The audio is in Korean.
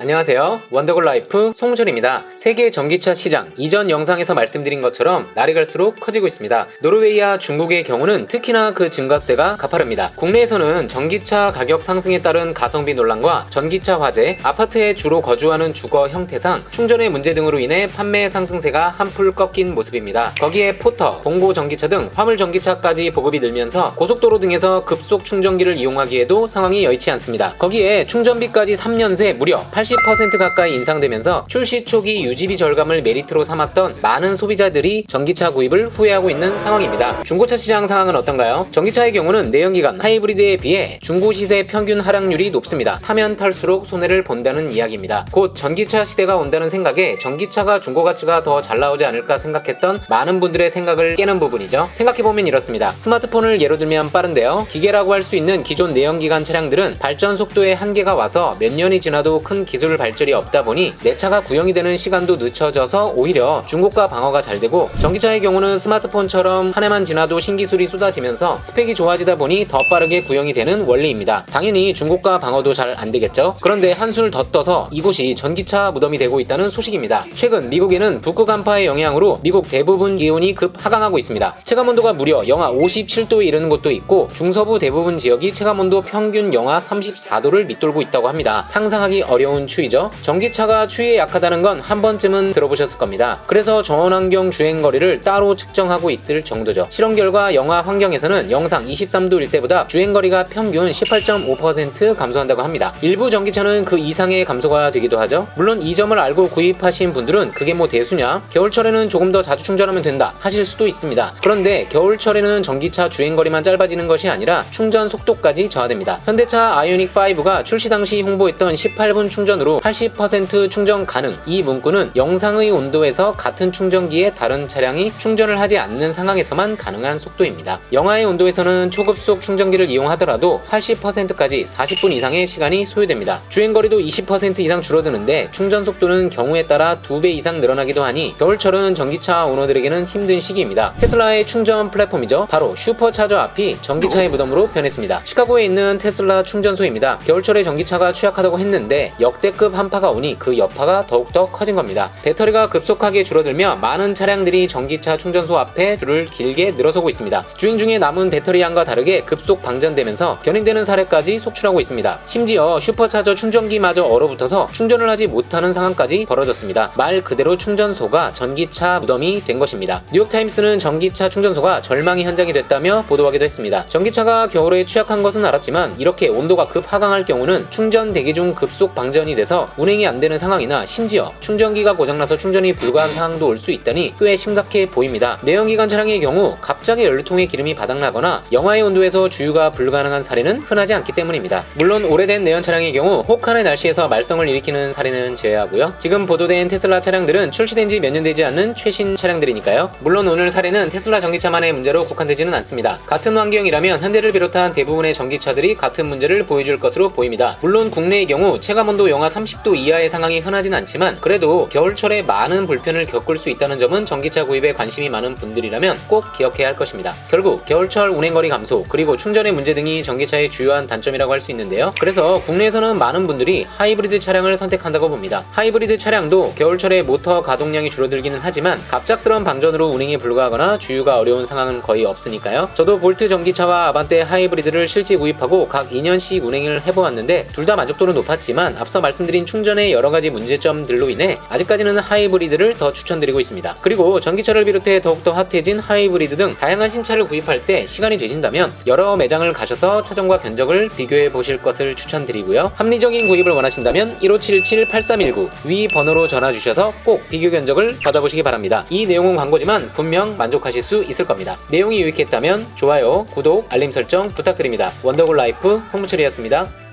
안녕하세요. 원더골 라이프 송준입니다. 세계 전기차 시장 이전 영상에서 말씀드린 것처럼 날이 갈수록 커지고 있습니다. 노르웨이와 중국의 경우는 특히나 그 증가세가 가파릅니다. 국내에서는 전기차 가격 상승에 따른 가성비 논란과 전기차 화재, 아파트에 주로 거주하는 주거 형태상 충전의 문제 등으로 인해 판매 상승세가 한풀 꺾인 모습입니다. 거기에 포터, 공고 전기차 등 화물 전기차까지 보급이 늘면서 고속도로 등에서 급속 충전기를 이용하기에도 상황이 여의치 않습니다. 거기에 충전비까지 3년 새 무려 80% 가까이 인상되면서 출시 초기 유지비 절감을 메리트로 삼았던 많은 소비자들이 전기차 구입을 후회하고 있는 상황입니다. 중고차 시장 상황은 어떤가요? 전기차의 경우는 내연기관 하이브리드에 비해 중고 시세 평균 하락률이 높습니다. 타면 탈수록 손해를 본다는 이야기입니다. 곧 전기차 시대가 온다는 생각에 전기차가 중고 가치가 더 잘 나오지 않을까 생각했던 많은 분들의 생각을 깨는 부분이죠. 생각해보면 이렇습니다. 스마트폰을 예로 들면 빠른데요. 기계라고 할 수 있는 기존 내연기관 차량들은 발전 속도에 한계가 와서 몇 년이 지나도 큰 기술 발전이 없다 보니 내 차가 구형이 되는 시간도 늦춰져서 오히려 중고가 방어가 잘 되고 전기차의 경우는 스마트폰처럼 한 해만 지나도 신기술이 쏟아지면서 스펙이 좋아지다 보니 더 빠르게 구형이 되는 원리입니다. 당연히 중고가 방어도 잘 안 되겠죠. 그런데 한술 더 떠서 이곳이 전기차 무덤이 되고 있다는 소식입니다. 최근 미국에는 북극 한파의 영향으로 미국 대부분 기온이 급 하강하고 있습니다. 체감 온도가 무려 영하 57도에 이르는 곳도 있고 중서부 대부분 지역이 체감 온도 평균 영하 34도를 밑돌고 있다고 합니다. 상상하기 어려운 추위죠. 전기차가 추위에 약하다는 건 한 번쯤은 들어보셨을 겁니다. 그래서 저온환경 주행 거리를 따로 측정하고 있을 정도죠. 실험 결과 영하 환경에서는 영상 23도일 때보다 주행 거리가 평균 18.5% 감소한다고 합니다. 일부 전기차는 그 이상의 감소가 되기도 하죠. 물론 이 점을 알고 구입하신 분들은 그게 뭐 대수냐? 겨울철에는 조금 더 자주 충전하면 된다 하실 수도 있습니다. 그런데 겨울철에는 전기차 주행 거리만 짧아지는 것이 아니라 충전 속도까지 저하됩니다. 현대차 아이오닉 5가 출시 당시 홍보했던 18분 충전 으로 80% 충전 가능 이 문구는 영상의 온도에서 같은 충전기에 다른 차량이 충전을 하지 않는 상황에서만 가능한 속도입니다. 영하의 온도에서는 초급속 충전기를 이용하더라도 80%까지 40분 이상의 시간이 소요됩니다. 주행거리도 20% 이상 줄어드는데 충전 속도는 경우에 따라 2배 이상 늘어나기도 하니 겨울철은 전기차 오너들에게는 힘든 시기입니다. 테슬라의 충전 플랫폼이죠. 바로 슈퍼차저 앞이 전기차의 무덤으로 변했습니다. 시카고에 있는 테슬라 충전소입니다. 겨울철에 전기차가 취약하다고 했는데 역대 급 한파가 오니 그 여파가 더욱더 커진 겁니다. 배터리가 급속하게 줄어들며 많은 차량들이 전기차 충전소 앞에 줄을 길게 늘어서고 있습니다. 주행 중에 남은 배터리 양과 다르게 급속 방전되면서 견인되는 사례까지 속출하고 있습니다. 심지어 슈퍼차저 충전기마저 얼어붙어서 충전을 하지 못하는 상황까지 벌어졌습니다. 말 그대로 충전소가 전기차 무덤이 된 것입니다. 뉴욕타임스는 전기차 충전소가 절망의 현장이 됐다며 보도하기도 했습니다. 전기차가 겨울에 취약한 것은 알았지만 이렇게 온도가 급 하강할 경우는 충전 대기 중 급속 방전이 돼서 운행이 안 되는 상황이나 심지어 충전기가 고장나서 충전이 불가한 상황도 올 수 있다니 꽤 심각해 보입니다. 내연기관 차량의 경우 갑자기 연료통에 기름이 바닥나거나 영하의 온도에서 주유가 불가능한 사례는 흔하지 않기 때문입니다. 물론 오래된 내연 차량의 경우 혹한의 날씨에서 말썽을 일으키는 사례는 제외하고요. 지금 보도된 테슬라 차량들은 출시된 지 몇 년 되지 않는 최신 차량들이니까요. 물론 오늘 사례는 테슬라 전기차만의 문제로 국한되지는 않습니다. 같은 환경이라면 현대를 비롯한 대부분의 전기차들이 같은 문제를 보여줄 것으로 보입니다. 물론 국내의 경우 체감온도 영하 30도 이하의 상황이 흔하진 않지만 그래도 겨울철에 많은 불편을 겪을 수 있다는 점은 전기차 구입에 관심이 많은 분들이라면 꼭 기억해야 할 것입니다. 결국 겨울철 운행거리 감소 그리고 충전의 문제 등이 전기차의 주요한 단점이라고 할 수 있는데요. 그래서 국내에서는 많은 분들이 하이브리드 차량을 선택한다고 봅니다. 하이브리드 차량도 겨울철에 모터 가동량이 줄어들기는 하지만 갑작스러운 방전으로 운행에 불과하거나 주유가 어려운 상황은 거의 없으니까요. 저도 볼트 전기차와 아반떼 하이브리드를 실제 구입하고 각 2년씩 운행을 해보았는데 둘 다 만족도는 높았지만 앞서 말씀드린 충전의 여러 가지 문제점들로 인해 아직까지는 하이브리드를 더 추천드리고 있습니다. 그리고 전기차를 비롯해 더욱더 핫해진 하이브리드 등 다양한 신차를 구입할 때 시간이 되신다면 여러 매장을 가셔서 차종과 견적을 비교해 보실 것을 추천드리고요. 합리적인 구입을 원하신다면 1577-8319 위 번호로 전화 주셔서 꼭 비교 견적을 받아보시기 바랍니다. 이 내용은 광고지만 분명 만족하실 수 있을 겁니다. 내용이 유익했다면 좋아요, 구독, 알림 설정 부탁드립니다. 원더골 라이프 홍무철이었습니다.